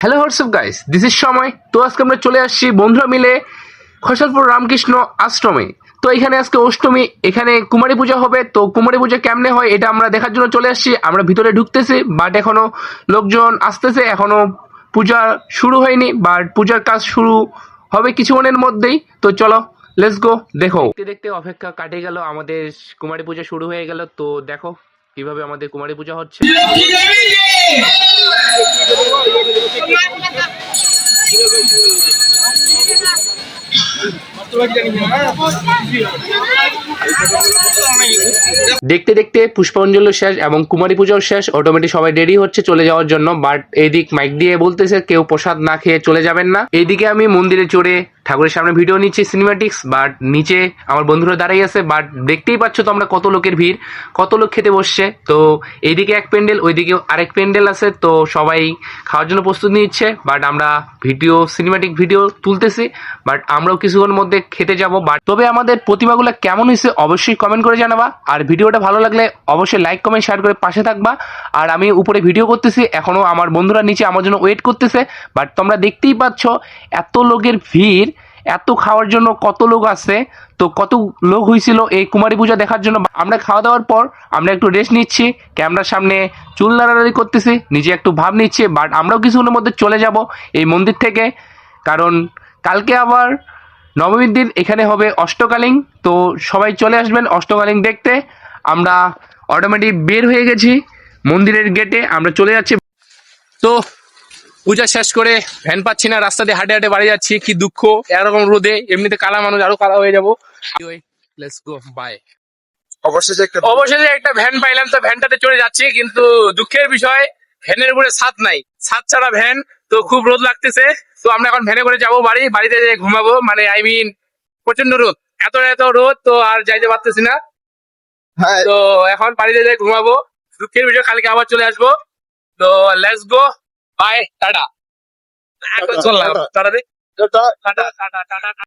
Hello WhatsApp guys this is সময় তো আজকে আমরা চলে আসছি বন্ধুরা মিলে খোসালপুর রামকৃষ্ণ আশ্রমে। তো এখানে আজকে অষ্টমী, এখানে কুমারী পূজা হবে। তো কুমারী পূজা কেমনে হয় এটা আমরা দেখার জন্য চলে আসছি। আমরা ভিতরে ঢুকতেছি বাট এখনও লোকজন আসতেছে। এখনও পূজা শুরু হয়নি বাট পূজার কাজ শুরু হবে কিছুক্ষণের মধ্যেই। তো চলো লেটস গো দেখো। দেখতে দেখতে অপেক্ষা কাটে গেল, আমাদের কুমারী পূজা শুরু হয়ে গেল। তো দেখো কীভাবে আমাদের কুমারী পূজা হচ্ছে? দেখতে দেখতে পুষ্পাঞ্জলি শেষ এবং কুমারী পুজোর শেষ। অটোমেটিক সবাই রেডি হচ্ছে চলে যাওয়ার জন্য বাট এইদিক মাইক দিয়ে বলতেছে, কেউ প্রসাদ না খেয়ে চলে যাবেন না। এইদিকে আমি মন্দিরে চড়ে ঠাকুরের সামনে ভিডিও নিচ্ছি সিনেমাটিক্স বাট নিচে আমার বন্ধুরা দাঁড়াই আছে বাট দেখতেই পাচ্ছ তোমরা কত লোকের ভিড়, কত লোক খেতে বসছে। তো এইদিকে এক প্যান্ডেল ওইদিকে আরেক প্যান্ডেল আছে, তো সবাই খাওয়ার জন্য প্রস্তুত নিচ্ছে বাট আমরা ভিডিও সিনেমাটিক ভিডিও তুলতেছি বাট আমরাও কিছুক্ষণ মধ্যে খেতে যাব বাট তবে আমাদের প্রতিমাগুলো কেমন হয়েছে অবশ্যই কমেন্ট করে জানাবা, আর ভিডিওটা ভালো লাগলে অবশ্যই লাইক কমেন্ট শেয়ার করে পাশে থাকবা, আর আমি উপরে ভিডিও করতেছি এখনও আমার বন্ধুরা নিচে আমার জন্য ওয়েট করতেছে বাট তোমরা দেখতেই পাচ্ছ এত লোকের ভিড় এত খাওয়ার জন্য কত লোক আছে, তো কত লোক হয়েছিল এই কুমারী পূজা দেখার জন্য। আমরা খাওয়া দাওয়ার পর আমরা একটু রেস্ট নিচ্ছি, ক্যামেরার সামনে চুল নাড়াড়ি করতেছি, নিজে একটু ভাব নিচ্ছি বাট আমরাও কিছুক্ষণের মধ্যে চলে যাব এই মন্দির থেকে। কারণ কালকে আবার নবমীর দিন, এখানে হবে অষ্টকালীন, তো সবাই চলে আসবেন অষ্টকালীন দেখতে। আমরা অটোমেটিক বের হয়ে গেছি মন্দিরের গেটে আমরা চলে যাচ্ছি। তো পূজা শেষ করে ভ্যান পাচ্ছি না রাস্তা দিয়ে হাঁটে হাঁটে বাড়ি যাচ্ছি কি দুঃখ এরকম রোদে এমনিতে কালা মানুষ আরও কালা হয়ে যাব। লেটস গো বাই অবশেষে একটা অবশেষে একটা ভ্যান পাইলাম তো ভ্যানটাতে চড়ে যাচ্ছি কিন্তু দুঃখের বিষয় ভ্যানের উপরে ছাদ নাই। ছাদ ছাড়া ভ্যান তো খুব রোদ লাগতেছে তো আমরা এখন ভ্যানে করে যাব বাড়ি বাড়িতে যেয়ে ঘুমাবো মানে আই মিন প্রচণ্ড রোদ। এত এত রোদ তো আর যাইতে পারতেছি না। হ্যাঁ। তো এখন বাড়িতে যেয়ে ঘুমাবো। দুঃখের বিষয় কালকে আবার চলে আসব। তো লেটস গো বাই টাটা এখন চললাম টাটা টাটা টাটা টাটা